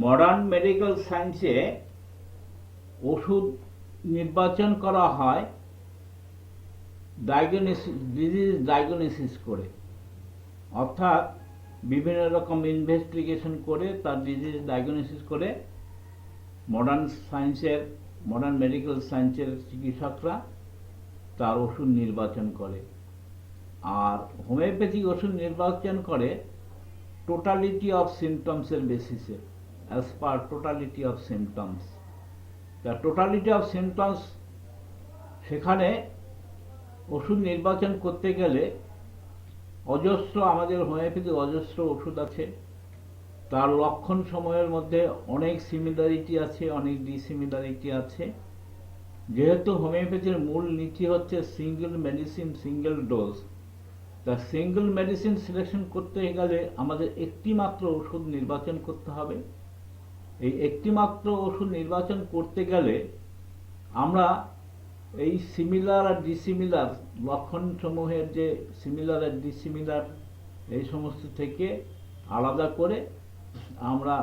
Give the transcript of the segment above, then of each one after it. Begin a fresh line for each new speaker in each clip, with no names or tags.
Modern medical সায়েন্সে ওষুধ নির্বাচন করা হয় ডায়াগনোসিস ডিজিজ ডায়াগনোসিস করে। অর্থাৎ বিভিন্ন রকম ইনভেস্টিগেশন করে, তার ডিজিজ ডায়াগনোসিস করে মডার্ন সায়েন্সের মডার্ন মেডিকেল সায়েন্সের চিকিৎসকরা তার ওষুধ নির্বাচন করে। আর হোমিওপ্যাথিক ওষুধ নির্বাচন করে টোটালিটি অফ সিমটমসের বেসিসে as per totality of symptoms the totality of symptoms সেখানে ওষুধ নির্বাচন করতে গেলে অজস্র আমাদের হোমিওপ্যাথিক অজস্র ওষুধ আছে। তার লক্ষণ সময়ের মধ্যে অনেক সিমিলারিটি আছে, অনেক ডিসিমিলারিটি আছে। যেহেতু হোমিওপ্যাথির মূল নীতি হচ্ছে সিঙ্গেল মেডিসিন সিঙ্গেল ডোজ তা সিঙ্গেল মেডিসিন সিলেকশন করতে গেলে আমাদের একটি মাত্র ওষুধ নির্বাচন করতে হবে। এই একটি মাত্র ওষুধ নির্বাচন করতে গেলে আমরা এই সিমিলার আর ডিসিমিলার লক্ষণ সমূহের যে সিমিলার আর ডিসিমিলার এই সমস্ত থেকে আলাদা করে আমরা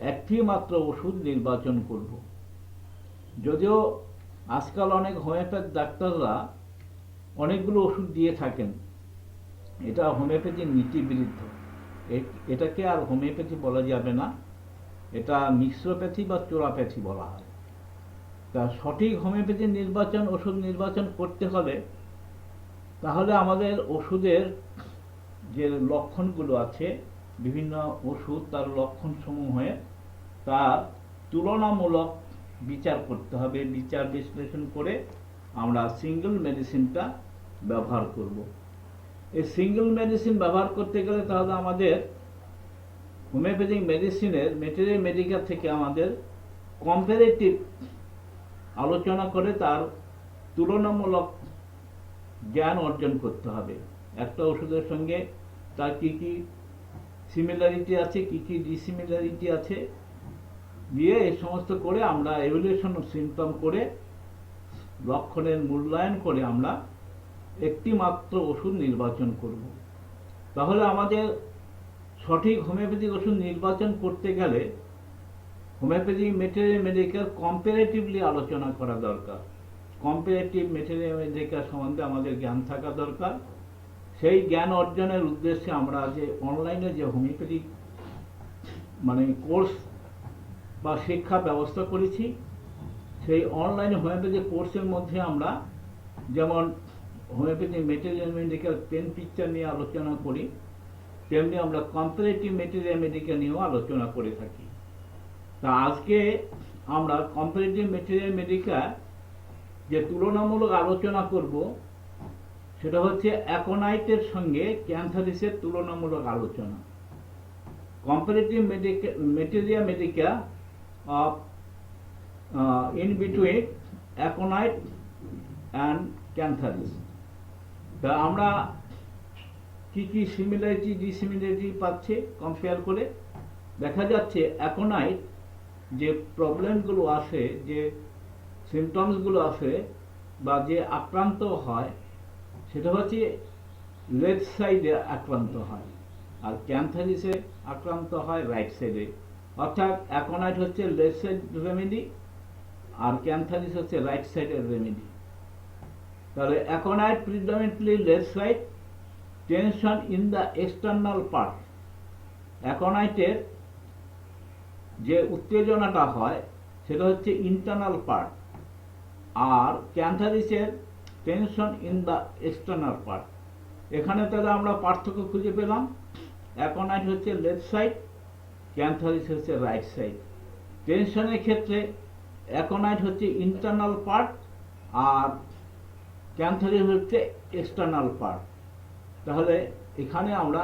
একটি মাত্র ওষুধ নির্বাচন করব। যদিও আজকাল অনেক হোমিওপ্যাথ ডাক্তাররা অনেকগুলো ওষুধ দিয়ে থাকেন। এটা হোমিওপ্যাথির নীতি বিরুদ্ধ এটাকে আর হোমিওপ্যাথি বলা যাবে না। এটা মিশ্রপ্যাথি বা চোরাপ্যাথি বলা হয়। তা সঠিক হোমিওপ্যাথি নির্বাচন, ওষুধ নির্বাচন করতে হলে তাহলে আমাদের ওষুধের যে লক্ষণগুলো আছে, বিভিন্ন ওষুধ তার লক্ষণ সমূহে তার তুলনামূলক বিচার করতে হবে, বিচার বিশ্লেষণ করে আমরা সিঙ্গেল মেডিসিনটা ব্যবহার করব। এই সিঙ্গেল মেডিসিন ব্যবহার করতে গেলে তাহলে আমাদের হোমিওপ্যাথিক মেডিসিনের মেটেরিয়াল মেডিকেল থেকে আমাদের কম্পারেটিভ আলোচনা করে তার তুলনামূলক জ্ঞান অর্জন করতে হবে। একটা ওষুধের সঙ্গে তার কী কী সিমিলারিটি আছে, কী কী ডিসিমিলারিটি আছে, দিয়ে এই সমস্ত করে আমরা এভলিউশন সিমটম করে লক্ষণের মূল্যায়ন করে আমরা একটি মাত্র ওষুধ নির্বাচন করব। তাহলে আমাদের সঠিক হোমিওপ্যাথিক ওষুধ নির্বাচন করতে গেলে হোমিওপ্যাথিক মেটেরিয়াল মেডিকেল কম্পারেটিভলি আলোচনা করা দরকার। কম্পারেটিভ মেটেরিয়াল মেডিকেল সম্বন্ধে আমাদের জ্ঞান থাকা দরকার। সেই জ্ঞান অর্জনের উদ্দেশ্যে আমরা যে অনলাইনে যে হোমিওপ্যাথিক মানে কোর্স বা শিক্ষা ব্যবস্থা করেছি, সেই অনলাইন হোমিওপ্যাথি কোর্সের মধ্যে আমরা যেমন homeopathy material medical pen picture নিয়ে আলোচনা করি তেমনি আমরা কম্পারেটিভ মেটেরিয়াল মেডিকেল নিয়েও আলোচনা করে থাকি। তা আজকে আমরা কম্পারেটিভ মেটেরিয়াল মেডিকেল যে তুলনামূলক আলোচনা করব, সেটা হচ্ছে অ্যাকোনাইটের সঙ্গে ক্যান্থারিসের তুলনামূলক আলোচনা। Comparative material medical of in between aconite and cantharis. তা আমরা কি কি সিমিলারিটি ডিসিমিলারিটি পাচ্ছে কম্পেয়ার করে? দেখা যাচ্ছে অ্যাকোনাইট যে প্রবলেমগুলো আসে, যে সিমটমসগুলো আসে বা যে আক্রান্ত হয়, সেটা হচ্ছে লেফট সাইডে আক্রান্ত হয় আর ক্যান্থারিসে আক্রান্ত হয় রাইট সাইডে অর্থাৎ অ্যাকোনাইট হচ্ছে লেফট সাইড রেমেডি আর ক্যান্থারিস হচ্ছে রাইট সাইডের রেমেডি তাহলে aconite predominantly left side tension in the external part অ্যাকোনাইটের যে উত্তেজনাটা হয়, সেটা হচ্ছে ইন্টারনাল পার্ট আর ক্যান্থারিসের tension in the external part এখানে তাহলে আমরা পার্থক্য খুঁজে পেলাম। অ্যাকোনাইট হচ্ছে লেফট সাইড ক্যান্থারিস হচ্ছে রাইট সাইড টেনশনের ক্ষেত্রে অ্যাকোনাইট হচ্ছে ইন্টারনাল পার্ট আর ক্যান্থারিস হচ্ছে এক্সটার্নাল পার্ট তাহলে এখানে আমরা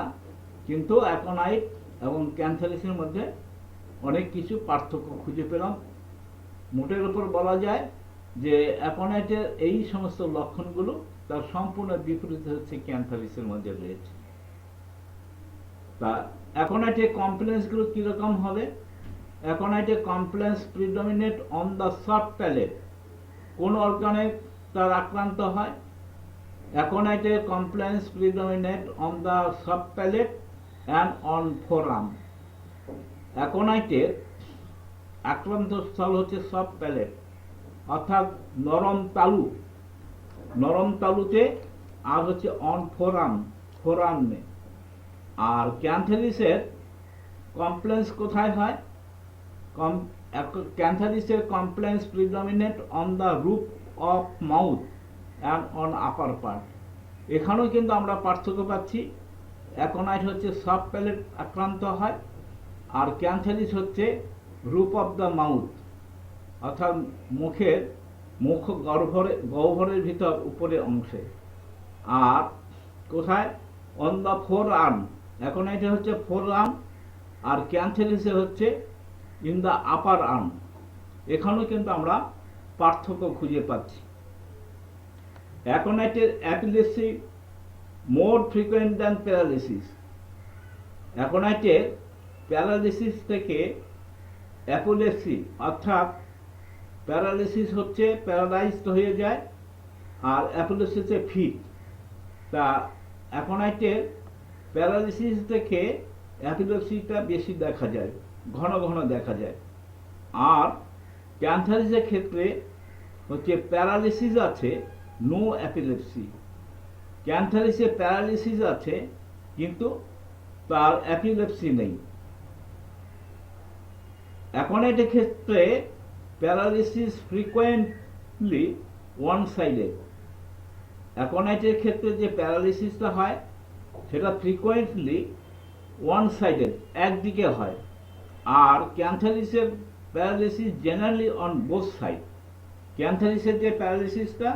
কিন্তু অ্যাকোনাইট এবং ক্যান্থারিসের মধ্যে অনেক কিছু পার্থক্য খুঁজে পেলাম। মোটের উপর বলা যায় যে অ্যাকোনাইটের এই সমস্ত লক্ষণগুলো তার সম্পূর্ণ বিপরীত হচ্ছে ক্যান্থারিসের মধ্যে রয়েছে। তা অ্যাকোনাইটের কমপ্লেন্সগুলো কীরকম হবে? অ্যাকোনাইটের complaints predominate on the soft palate কোন অর্গানে তার আক্রান্ত হয়? Complaints predominate on the soft palate and on forum. অ্যাকোনাইটের আক্রান্ত স্থল হচ্ছে সব প্যালেট, অর্থাৎ নরম তালু। নরম তালুতে আর হচ্ছে অন ফোরাম, ফোরামে আর ক্যান্থারিসের কমপ্লেন্স কোথায় হয়? কম ক্যান্থারিসের complaints predominate on the roof of mouth. And on upper part এখানেও কিন্তু আমরা পার্থক্য পাচ্ছি। অ্যাকোনাইট হচ্ছে সব প্যালেট আক্রান্ত হয়, আর ক্যান্থারিস হচ্ছে রুপ অফ দ্য মাউথ, অর্থাৎ মুখের মুখ গর্ভরে, গহ্বরের ভিতর উপরে অংশে। আর কোথায়? অন দ্য ফোর আর্ম এখন হচ্ছে ফোর আর্ম আর ক্যান্থেলিসে হচ্ছে ইন দ্য আপার আর্ম এখানেও কিন্তু আমরা পার্থক্য খুঁজে পাচ্ছি। অ্যাকোনাইটের apoplexy more frequent than paralysis অ্যাকোনাইটের paralysis থেকে অ্যাপোলেসি, অর্থাৎ প্যারালিসিস হচ্ছে প্যারালাইজড হয়ে যায় আর অ্যাপোলেসিসে ফিট। তা অ্যাকোনাইটের প্যারালিসিস থেকে অ্যাপিলেসিটা বেশি দেখা যায়, ঘন ঘন দেখা যায়। আর ক্যান্সারিসের ক্ষেত্রে হচ্ছে প্যারালিসিস আছে নো অ্যাপিলেপসি ক্যান্সারিসে প্যারালিসিস আছে, কিন্তু তার অ্যাপিলেপসি নেই। এখন এটার ক্ষেত্রে প্যারালিসিস ফ্রিকোয়েন্টলি ওয়ান সাইডেড অ্যাকোনাইটের ক্ষেত্রে যে প্যারালিসিসটা হয়, সেটা ফ্রিকোয়েন্টলি ওয়ান সাইডেড একদিকে হয়। আর ক্যান্সারিসের paralysis generally on both side ক্যান্সারিসের যে প্যারালিসিসটা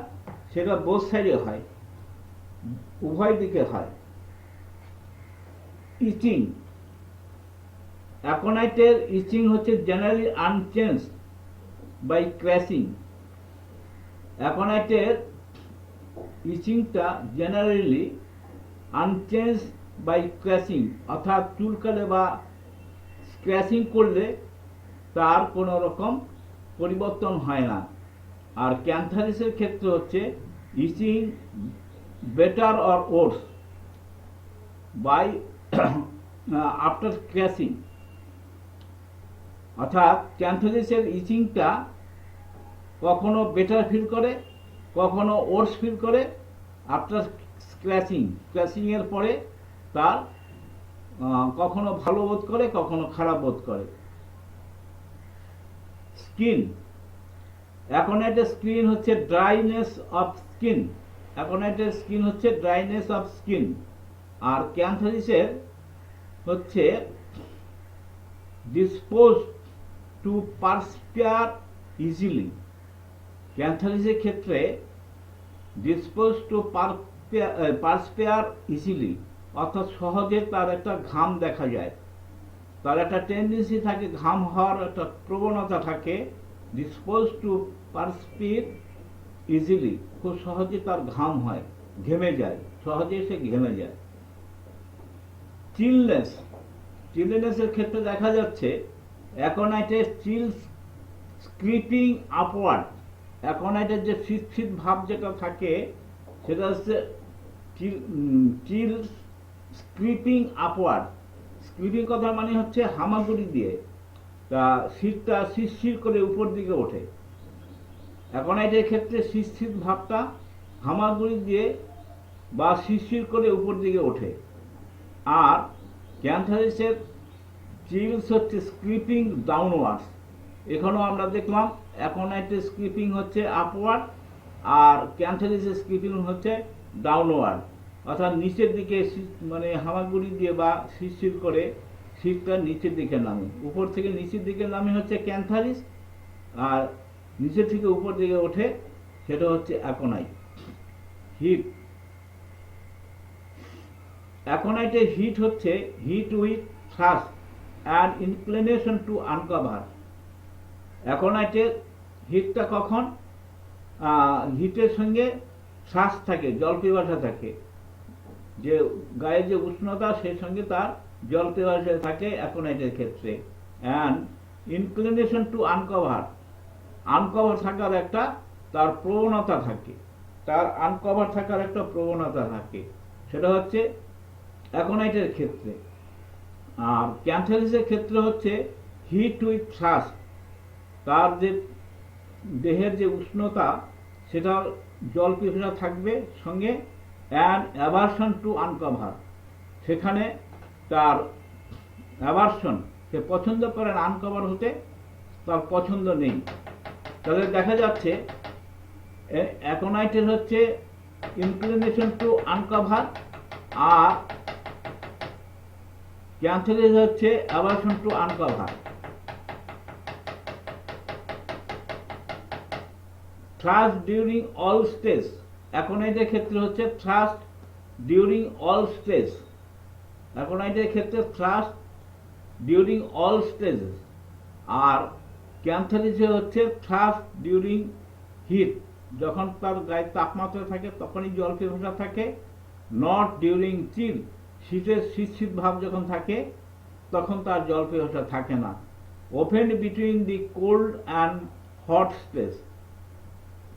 সেটা বোথ সাইডে হয়, উভয় দিকে হয়। ইচিং অ্যাকোনাইটের ইচিং হচ্ছে জেনারেলি আনচেঞ্জ বাই ক্র্যাশিং অ্যাকোনাইটের ইচিংটা জেনারেলি আনচেঞ্জ বাই ক্র্যাশিং অর্থাৎ চুলকালে বা স্ক্র্যাশিং করলে তার কোনো রকম পরিবর্তন হয় না। আর ক্যান্থারিসের ক্ষেত্রে হচ্ছে itching better or worse by after scratching অর্থাৎ ক্যান্থারিসের ইচিংটা কখনো বেটার ফিল করে, কখনো ওর্স ফিল করে আফটার স্ক্র্যাচিং স্ক্র্যাচিংয়ের পরে তার কখনো ভালো বোধ করে, কখনো খারাপ বোধ করে। স্কিন এখন স্কিন হচ্ছে ড্রাইনেস অফ স্কিন এখন একটা স্কিন হচ্ছে ড্রাইনেস অফ স্কিন আর ক্যান্সারিসের হচ্ছে ডিসপোজ টু পার্সপিয়ার ইজিলি ক্যান্সারিসের ক্ষেত্রে ডিসপোজ টু পার্সপেয়ার ইজিলি অর্থাৎ সহজে তার একটা ঘাম দেখা যায়। তার একটা টেন্ডেন্সি থাকে, ঘাম হওয়ার একটা প্রবণতা থাকে। ডিসপোজ টু পার্সপির ইজিলি খুব সহজে তার ঘাম হয়, ঘেমে যায়, সহজে সে ঘেমে যায়। চিলনেস চিলনেসের ক্ষেত্রে দেখা যাচ্ছে অ্যাকোনাইটের চিল স্ক্রিপিং আপওয়ার্ড অ্যাকোনাইটের যে শীত শীত ভাব যেটা থাকে, সেটা হচ্ছে চিল স্ক্রিপিং আপওয়ার্ড স্ক্রিপিং কথা মানে হচ্ছে হামাগুড়ি দিয়ে, তা শীতটা শিরশির করে উপর দিকে ওঠে। অ্যাকোনাইটের ক্ষেত্রে শিরশির ভাবটা হামাগুড়ি দিয়ে বা শিরশির করে উপর দিকে ওঠে। আর ক্যান্থারিসের চিলস হচ্ছে স্ক্রিপিং ডাউনওয়ার্ডস। এখানেও আমরা দেখলাম অ্যাকোনাইটের স্ক্রিপিং হচ্ছে আপওয়ার্ড আর ক্যান্থারিসের স্ক্রিপিং হচ্ছে ডাউনওয়ার্ড। অর্থাৎ নিচের দিকে মানে হামাগুড়ি দিয়ে বা শিরশির করে শীতটা নিচের দিকে নামে। উপর থেকে নিচের দিকে নামে হচ্ছে ক্যান্থারিস আর নিচের থেকে উপর দিকে ওঠে, সেটা হচ্ছে অ্যাকোনাইট। হিট। অ্যাকোনাইটের হিট হচ্ছে heat with thirst and inclination to uncover. অ্যাকোনাইটের হিটটা কখন? হিটের সঙ্গে শ্বাস থাকে, জল পিপাসা থাকে। যে গায়ের যে উষ্ণতা, সেই সঙ্গে তার জল পিপাসা থাকে অ্যাকোনাইটের ক্ষেত্রে। And inclination to uncover. Uncover থাকার একটা তার প্রবণতা থাকে। তার আনকভার থাকার একটা প্রবণতা থাকে। সেটা হচ্ছে অ্যাকোনাইটের ক্ষেত্রে। আর ক্যান্সারিসের ক্ষেত্রে হচ্ছে হিট উইথ থ্রাস্ট তার যে দেহের যে উষ্ণতা সেটা জল পিপাসা থাকবে সঙ্গে অ্যান্ড অ্যাভারশন টু আনকভার সেখানে তার অ্যাভারশন সে পছন্দ করেন আনকভার হতে, তার পছন্দ নেই। তাহলে দেখা যাচ্ছে অ্যাকোনাইটের হচ্ছে ইনক্লিনেশন টু আনকভার আর ক্যান্সারের হচ্ছে aversion to uncover thirst during all stage অ্যাকোনাইটের ক্ষেত্রে হচ্ছে থ্রাস্ট ডিউরিং অল স্টেজ অ্যাকোনাইটের ক্ষেত্রে থ্রাস্ট ডিউরিং অল স্টেজেস আর ক্যান্সারিসে হচ্ছে থ্রাস্ট ডিউরিং হিট যখন তার গায়ে তাপমাত্রা থাকে, তখনই জল পিপাসা থাকে। নট ডিউরিং চিল শীতের শীত শীত ভাব যখন থাকে, তখন তার জল পিপাসা থাকে না। Open between the cold and hot space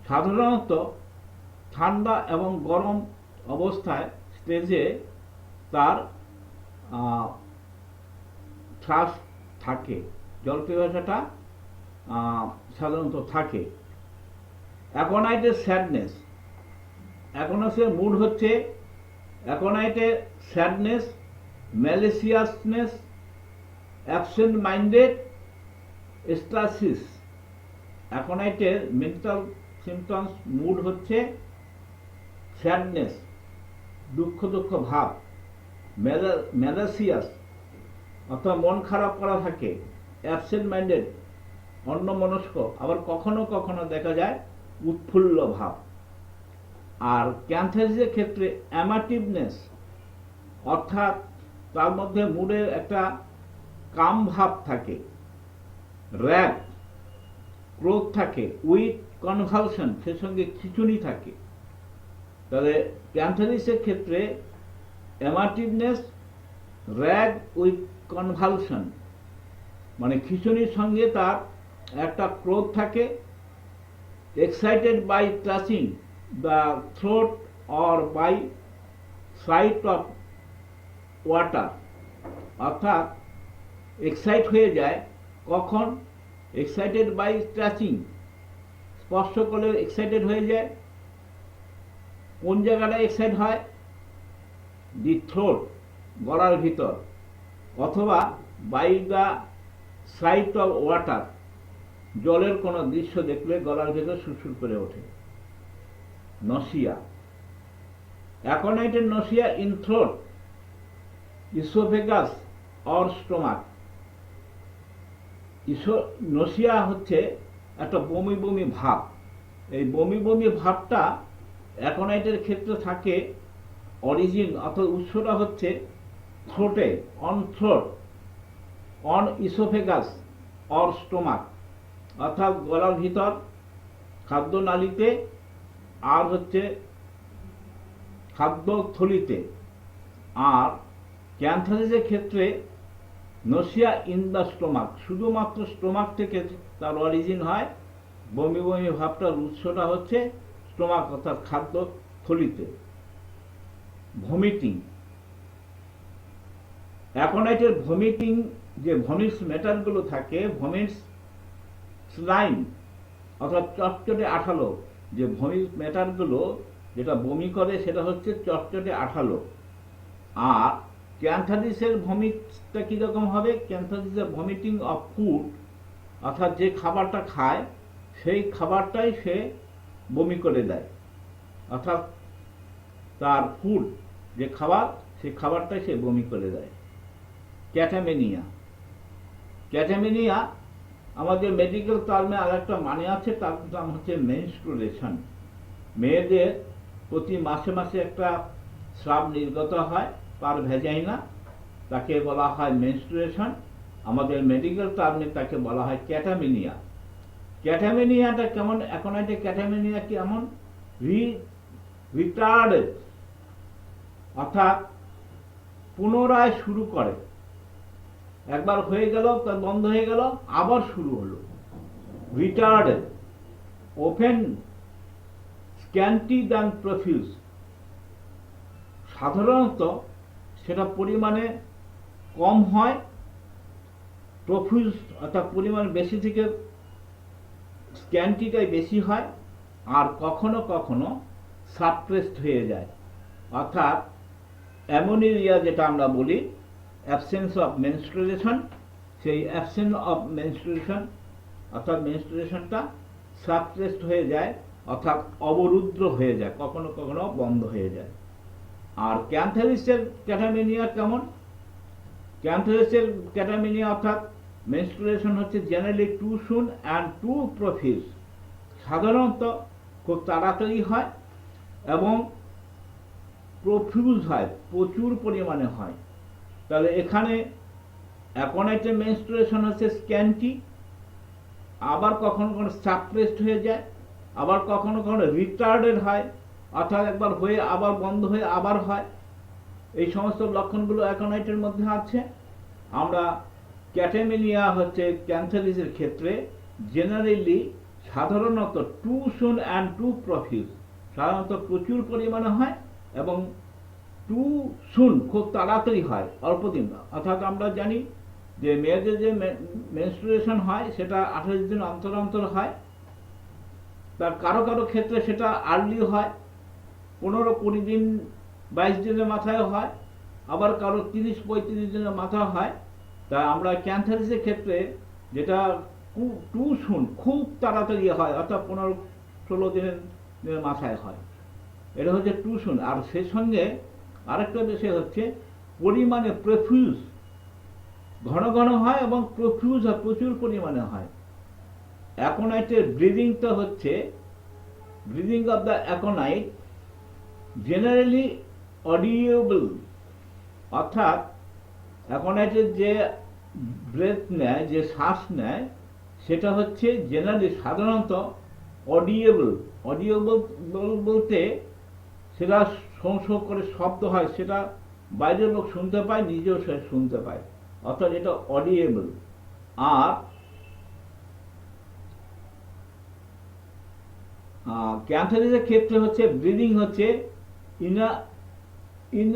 সাধারণত ঠান্ডা এবং গরম অবস্থায় স্টেজে তার শ্বাস থাকে। জল পিপাসাটা সাধারণত থাকে। অ্যাকোনাইটের স্যাডনেস। অ্যাকোনাসের মুড হচ্ছে অ্যাকোনাইটের sadness, maliciousness absent minded stresses অ্যাকোনাইটের mental symptoms mood হচ্ছে স্যাডনেস, দুঃখ দুঃখ ভাব ম্যালাসিয়াস। অর্থাৎ মন খারাপ করা থাকে অ্যাবসেন্ট মাইন্ডেড অন্য মনস্ক আবার কখনো কখনো দেখা যায় উৎফুল্ল ভাব। আর ক্যান্সারিসের ক্ষেত্রে অ্যামাটিভনেস অর্থাৎ তার মধ্যে মুডের একটা কাম ভাব থাকে র্যাপ ক্রোধ থাকে উইথ কনভালশন সে সঙ্গে খিচুনি থাকে। তাহলে ক্যান্সারিসের ক্ষেত্রে অ্যামাটিভনেস র্যাগ উইথ কনভালশন মানে খিচুনির সঙ্গে তার একটা ক্রোধ থাকে excited by touching the throat or by sight of water অর্থাৎ এক্সাইট হয়ে যায়, কখন? এক্সাইটেড বাই টাচিং স্পর্শ করলে এক্সাইটেড হয়ে যায়। কোন জায়গাটা এক্সাইট হয়? দি থ্রোট গলার ভিতর, অথবা by the sight of water জলের কোনো দৃশ্য দেখলে গলার ভেতর সুরসুর করে ওঠে। Nausea. অ্যাকোনাইটেড nausea in throat oesophagus or stomach. ইসো, nausea হচ্ছে একটা বমি বমি ভাব। এই বমি বমি ভাবটা অ্যাকোনাইটের ক্ষেত্রে থাকে অরিজিন, অর্থাৎ উৎসটা হচ্ছে থ্রোটে, on throat, on oesophagus or stomach. অর্থাৎ গলার ভিতর খাদ্য খাদ্যনালীতে আর হচ্ছে খাদ্যথলিতে। আর ক্যান্সারিসের ক্ষেত্রে নসিয়া ইন দ্য স্টোমাক, শুধুমাত্র স্টোমাক থেকে তার অরিজিন হয়, বমি বমি ভাবটার উৎসটা হচ্ছে স্টোমাক অর্থাৎ খাদ্য থলিতে ভমিটিং। অ্যাকোনাইটের ভমিটিং যে ভমিটস ম্যাটারগুলো থাকে ভমিটস স্লাইম অর্থাৎ চটচটে আঠালো। যে ভমিট ম্যাটারগুলো যেটা বমি করে, সেটা হচ্ছে চটচটে আঠালো। আর ক্যান্থারিসের ভমিটটা কীরকম হবে? ক্যান্থারিসের ভমিটিং অফ ফুড অর্থাৎ যে খাবারটা খায়, সেই খাবারটাই সে বমি করে দেয়। অর্থাৎ তার ফুড যে খাবার, সেই খাবারটাই সে বমি করে দেয়। ক্যাটামেনিয়া। ক্যাটামেনিয়া আমাদের মেডিকেল টার্মে আর একটা মানে আছে, তার নাম হচ্ছে মেনস্ট্রুলেশন মেয়েদের প্রতি মাসে মাসে একটা স্রাব নির্গত হয়, পার ভেজাইনা, তাকে বলা হয় মেনস্ট্রুয়েশন আমাদের মেডিকেল টার্মে তাকে বলা হয় ক্যাটামিনিয়া ক্যাটামিনিয়াটা কেমন? এখন একটা ক্যাটামিনিয়া কি এমন? রি রিটার্ডেড অর্থাৎ পুনরায় শুরু করে। একবার হয়ে গেল, তার বন্ধ হয়ে গেল, আবার শুরু হলো। Retarded open scanty than profuse সাধারণত সেটা পরিমাণে কম হয় প্রফিউজ অর্থাৎ পরিমাণ বেশি থেকে স্ক্যান্টিটাই বেশি হয়, আর কখনো কখনো সাপ্রেসড হয়ে যায়। অর্থাৎ অ্যামোনিয়া যেটা আমরা বলি অ্যাবসেন্স অফ মেনস্ট্রুয়েশন সেই অ্যাবসেন্স অফ মেনস্ট্রুয়েশন অর্থাৎ মেনস্ট্রুয়েশনটা সাপ্রেসড হয়ে যায়, অর্থাৎ অবরুদ্ধ হয়ে যায়, কখনো কখনো বন্ধ হয়ে যায়। আর ক্যান্থারিসের ক্যাটামিনিয়া কেমন? ক্যান্থারিসের ক্যাটামিনিয়া অর্থাৎ মেনস্ট্রুয়েশন হচ্ছে generally too soon and too profuse সাধারণত খুব তাড়াতাড়ি হয় এবং প্রফিউজ হয়, প্রচুর পরিমাণে হয়। তাহলে এখানে অ্যাকোনাইটের মেনস্ট্রুয়েশন হচ্ছে স্ক্যান্টি আবার কখনো কখনো সাপ্রেসড হয়ে যায়, আবার কখনো কখনো রিটার্ডেড হয়, অর্থাৎ একবার হয়ে আবার বন্ধ হয়ে আবার হয়। এই সমস্ত লক্ষণগুলো অ্যাকোনাইটের মধ্যে আছে। আমরা ক্যাটেমিনিয়া হচ্ছে ক্যান্সারিসের ক্ষেত্রে জেনারেলি সাধারণত too soon and too profuse সাধারণত প্রচুর পরিমাণে হয় এবং টু সুন খুব তাড়াতাড়ি হয়, অল্প দিন। অর্থাৎ আমরা জানি যে মেয়েদের যে মেনস্ট্রুয়েশন হয়, সেটা আঠাশ দিন অন্তর অন্তর হয়। তার কারও কারও ক্ষেত্রে সেটা আর্লি হয়, পনেরো কুড়ি দিন, বাইশ দিনের মাথায় হয়, আবার কারও তিরিশ পঁয়ত্রিশ দিনের মাথায় হয়। তা আমরা ক্যান্সারিসের ক্ষেত্রে যেটা টু শুন, খুব তাড়াতাড়ি হয়, অর্থাৎ পনেরো ষোলো দিনের মাথায় হয়। এটা হচ্ছে টু শুন। আর সেই সঙ্গে আরেকটা বিষয় হচ্ছে, পরিমাণে প্রফিউজ ঘন ঘন হয় এবং প্রফিউজ হয়, প্রচুর পরিমাণে হয়। অ্যাকোনাইটের ব্রিদিংটা হচ্ছে breathing of the aconite generally audible অর্থাৎ অ্যাকোনাইটের যে ব্রেথ নেয়, যে শ্বাস নেয়, সেটা হচ্ছে জেনারেলি সাধারণত অডিয়েবল অডিয়েবল বলতে সেটা শোঁ করে শব্দ হয়, সেটা বাইরের লোক শুনতে পায়, নিজেও সে শুনতে পায়। অর্থাৎ এটা অডিয়েবল আর ক্যান্সারের ক্ষেত্রে হচ্ছে ব্রিদিং হচ্ছে ইনা ইন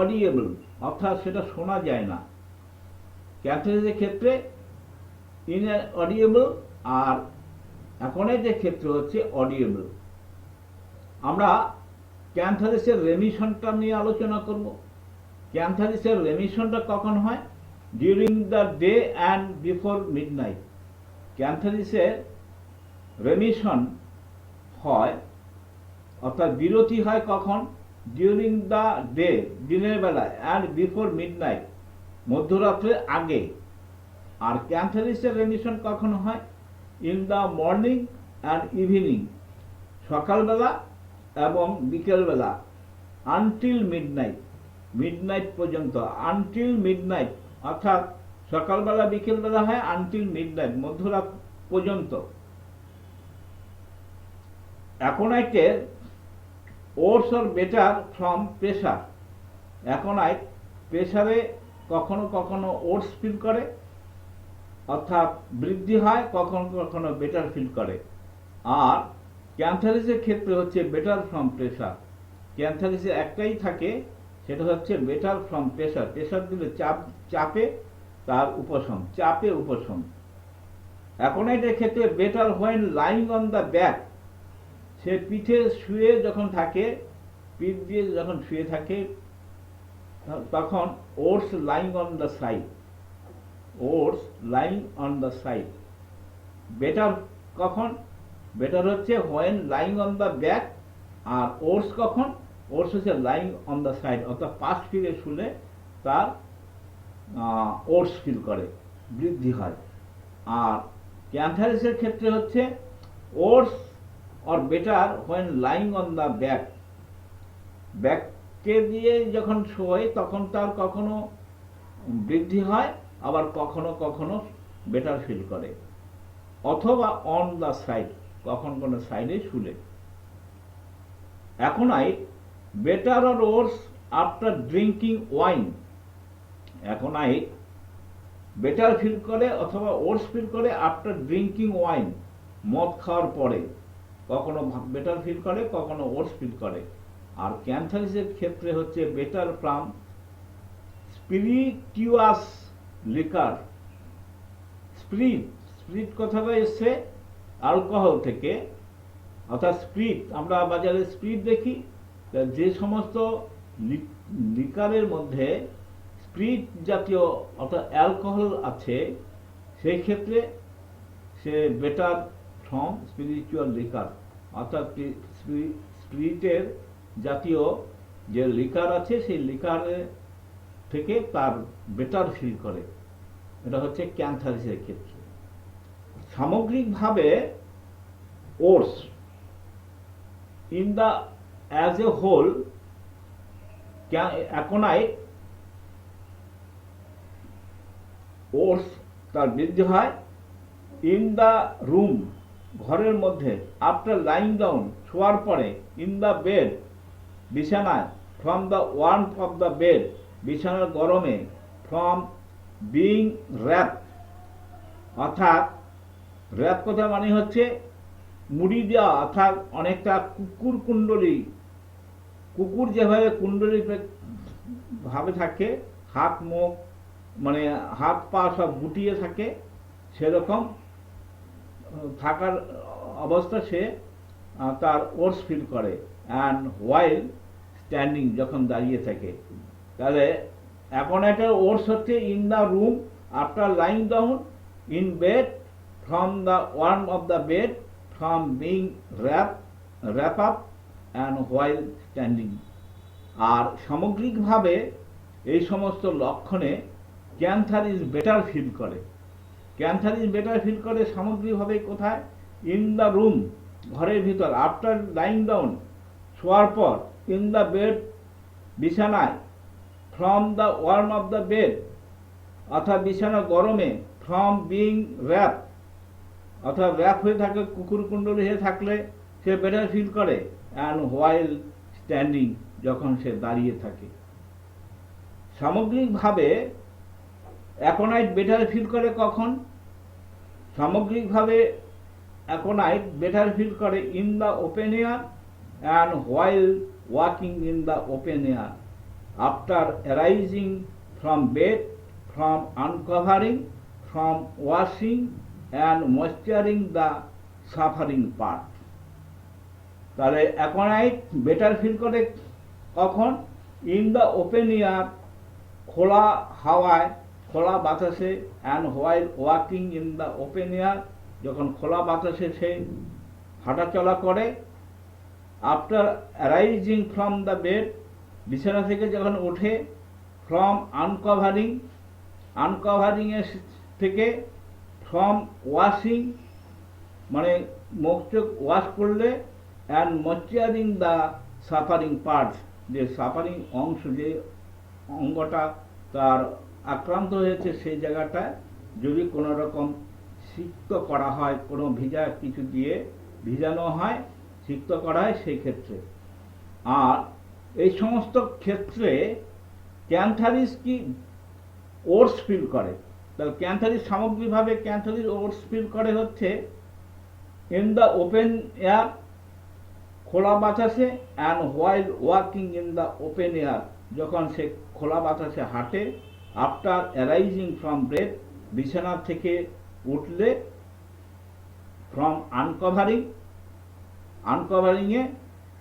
অডিয়েবল অর্থাৎ সেটা শোনা যায় না। ক্যান্সারের ক্ষেত্রে ইন অডিয়েবল আর অ্যাকোনাইটের ক্ষেত্রে হচ্ছে অডিয়েবল আমরা ক্যান্সারিসের রেমিশনটা নিয়ে আলোচনা করব। ক্যান্সারিসের রেমিশনটা কখন হয়? During the day and before midnight ক্যান্সারিসের remission হয়, অর্থাৎ বিরতি হয় কখন? ডিউরিং দ্য ডে দিনের বেলায় অ্যান্ড বিফোর মিড নাইট মধ্যরাত্রের আগে। আর ক্যান্সারিসের রেমিশন কখন হয়? In the morning and evening সকালবেলা এবং বিকেলবেলা until midnight midnight পর্যন্ত আনটিল মিড নাইট অর্থাৎ সকালবেলা, বিকেলবেলা হয় আনটিল মিড নাইট মধ্যরাত পর্যন্ত। অ্যাকোনাইটের worse or better from pressure aconite প্রেশারে কখনো কখনো ওটস ফিল করে, অর্থাৎ বৃদ্ধি হয়, কখনো কখনো বেটার ফিল করে। আর ক্যান্সারিসের ক্ষেত্রে হচ্ছে বেটার ফ্রম প্রেশার ক্যান্সারিসে একটাই থাকে, সেটা হচ্ছে বেটার ফ্রম প্রেশার প্রেশার দিলে চাপ, চাপে তার উপশম, চাপে উপশম। অ্যাকোনাইটের ক্ষেত্রে better when lying on the back সে পিঠে শুয়ে যখন থাকে, পিঠ দিয়ে যখন শুয়ে থাকে, তখন worse lying on the side worse lying on the side better কখন? বেটার হচ্ছে when lying on the back R worse কখন? ওটস হচ্ছে লাইং অন দ্য সাইড অর্থাৎ পাশ ফিরে শুলে তার ওটস ফিল করে, বৃদ্ধি হয়। আর ক্যান্সারিসের ক্ষেত্রে হচ্ছে worse or better when lying on the back ব্যাককে দিয়ে যখন শোয় তখন তার কখনো বৃদ্ধি হয়, আবার কখনো কখনো বেটার ফিল করে। অথবা অন দ্য সাইড কখন কোনো সাইডে শুলে। এখন I better or worse after drinking wine এখন আই বেটার ফিল করে অথবা ওর্স ফিল করে আফটার ড্রিঙ্কিং ওয়াইন মদ খাওয়ার পরে। কখনো বেটার ফিল করে, কখনো ওর্স ফিল করে। আর ক্যান্সারিসের ক্ষেত্রে হচ্ছে better from spirituous liquor spirit spirit কথাটা এসছে? অ্যালকোহল থেকে, অর্থাৎ স্পিরিট আমরা বাজারে স্পিরিট দেখি যে সমস্ত লিকারের মধ্যে স্পিরিট জাতীয় অর্থাৎ অ্যালকোহল আছে, সেই ক্ষেত্রে সে বেটার ফ্রম স্পিরিচুয়াল লিকার অর্থাৎ স্পিরিটের জাতীয় যে লিকার আছে, সেই লিকারে থেকে তার বেটার ফিল করে। এটা হচ্ছে ক্যান্সারিসের ক্ষেত্রে। সামগ্রিকভাবে worse in the as a whole aconite worse তার বৃদ্ধি হয় ইন দ্য রুম, ঘরের মধ্যে। আফটার লাইং ডাউন, শোয়ার পরে ইন দ্য বেড, বিছানায়, from the warm of the bed, বিছানার গরমে, ফ্রম বিং র্যাপ অর্থাৎ র্যাপ কথা মানে হচ্ছে মুড়ি দেওয়া, অর্থাৎ অনেকটা কুকুর কুণ্ডলী। কুকুর যেভাবে কুণ্ডলী ভাবে থাকে, হাত, মুখ মানে হাত, পা সব গুটিয়ে থাকে, সেরকম থাকার অবস্থা সে তার ওর্স ফিল করে। অ্যান্ড হোয়াইল স্ট্যান্ডিং যখন দাঁড়িয়ে থাকে। তাহলে এখন একটা ওর্স হচ্ছে in the room after lying down in bed from the warm of the bed from being wrap wrap up and while standing আর সামগ্রিকভাবে এই সমস্ত লক্ষণে ক্যান্সার ইজ বেটার ফিল করে। ক্যান্সার ইজ বেটার ফিল করে সামগ্রিকভাবে কোথায়? ইন দ্য রুম ঘরের ভিতর। আফটার লাইং ডাউন শোয়ার পর ইন দ্য বেড বিছানায় from the warm of the bed অর্থাৎ বিছানা গরমে ফ্রম বিং র্যাপ অর্থাৎ র্যাপ হয়ে থাকে কুকুর কুণ্ডলী হয়ে থাকলে সে বেটার ফিল করে অ্যান্ড হোয়াইল স্ট্যান্ডিং যখন সে দাঁড়িয়ে থাকে। সামগ্রিকভাবে অ্যাকোনাইট বেটার ফিল করে কখন? সামগ্রিকভাবে অ্যাকোনাইট বেটার ফিল করে in the open air and while walking in the open air after arising from bed from uncovering from washing and moistening the suffering part তাহলে অ্যাকোনাইট বেটার ফিল করে কখন? In the open air খোলা হাওয়ায়, খোলা বাতাসে and while walking in the open air যখন খোলা বাতাসে সে হাঁটাচলা করে after arising from the bed বিছানা থেকে যখন ওঠে ফ্রম আনকভারিং আনকভারিংয়ের থেকে ফ্রম ওয়াশিং মানে মুখ ওয়াশ করলে and moisturing the suffering parts যে সাফারিং অংশ, যে অঙ্গটা তার আক্রান্ত হয়েছে সেই জায়গাটায় যদি কোনো রকম সিক্ত করা হয়, কোনো ভিজা কিছু দিয়ে ভিজানো হয়, সিক্ত করা হয় সেই ক্ষেত্রে। আর এই সমস্ত ক্ষেত্রে ক্যান্থারিস কি ওটস ফিল করে? তাহলে ক্যান্থারিস সামগ্রিকভাবে ক্যান্থারিস ওভার ফিল করে হচ্ছে ইন দ্য ওপেন এয়ার, খোলা বাতাসে and while walking in the open air যখন সে খোলা বাতাসে হাঁটে আফটার অ্যারাইজিং ফ্রম ব্রেড বিছানা থেকে উঠলে ফ্রম আনকভারিং আনকভারিংয়ে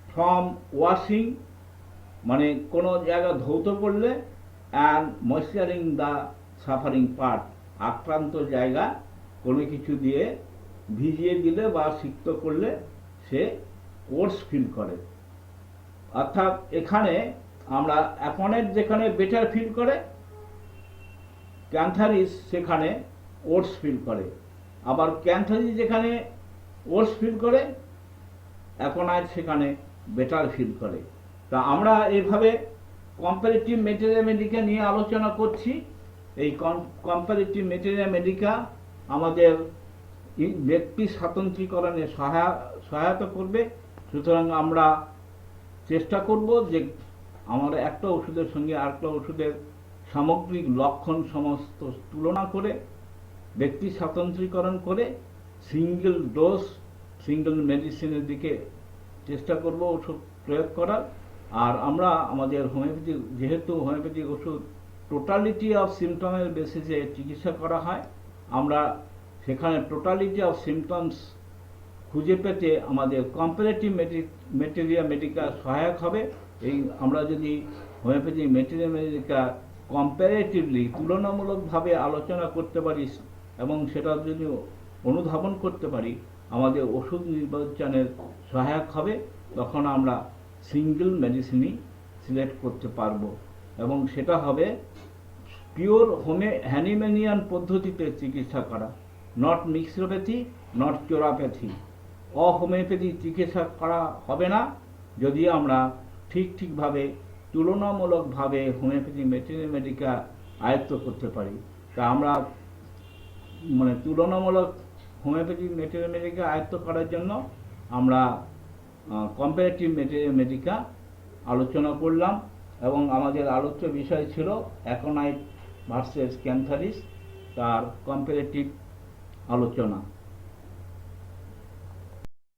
ফ্রম ওয়াশিং মানে কোনো জায়গা ধৌত করলে and moisturing the suffering part আক্রান্ত জায়গা, কোনো কিছু দিয়ে ভিজিয়ে দিলে বা সিক্ত করলে সে কোর্স ফিল করে। অর্থাৎ এখানে আমরা অ্যাপনের যেখানে বেটার ফিল করে ক্যান্থারিস সেখানে ওটস ফিল করে। আবার ক্যান্থারিস যেখানে ওটস ফিল করে অ্যাকোনাইট সেখানে বেটার ফিল করে। তা আমরা এভাবে কম্পারেটিভ মেটেরিয়াল মেডিকা নিয়ে আলোচনা করছি। এই কম্পারেটিভ মেটেরিয়াল মেডিকা আমাদের ব্যক্তি স্বাতন্ত্রীকরণে সহায়, সহায়তা করবে। সুতরাং আমরা চেষ্টা করব যে আমরা একটা ওষুধের সঙ্গে আরেকটা ওষুধের সামগ্রিক লক্ষণ সমস্ত তুলনা করে, ব্যক্তি স্বাতন্ত্রীকরণ করে সিঙ্গেল ডোজ সিঙ্গেল মেডিসিনের দিকে চেষ্টা করব ওষুধ প্রয়োগ করার। আর আমরা আমাদের হোমিওপ্যাথি যেহেতু হোমিওপ্যাথিক ওষুধ টোটালিটি অফ সিমটমের বেসিসে চিকিৎসা করা হয়। আমরা সেখানে টোটালিটি অফ সিমটমস খুঁজে পেতে আমাদের কম্পারেটিভ মেটেরিয়া মেডিকা সহায়ক হবে। এই আমরা যদি হোমিওপ্যাথি মেটেরিয়া মেডিকা কম্পারেটিভলি তুলনামূলকভাবে আলোচনা করতে পারি এবং সেটা যদি অনুধাবন করতে পারি, আমাদের ওষুধ নির্বাচনের সহায়ক হবে। তখন আমরা সিঙ্গেল মেডিসিনই সিলেক্ট করতে পারব এবং সেটা হবে পিওর হোমে হ্যানিম্যানিয়ান পদ্ধতিতে চিকিৎসা করা। Not mixopathy not curapathy homoeopathy চিকিৎসা করা হবে না। যদি আমরা ঠিক ঠিকভাবে, তুলনামূলকভাবে হোমিওপ্যাথি মেটেরিয়া আয়ত্ত করতে পারি, তা আমরা মানে তুলনামূলক হোমিওপ্যাথি মেটেরিয়া আয়ত্ত করার জন্য আমরা কম্পারেটিভ মেডিকা আলোচনা করলাম এবং আমাদের আলোচ্য বিষয় ছিল অ্যাকোনাইট ভার্সেস ক্যান্থারিস তার কম্পারেটিভ আলোচনা।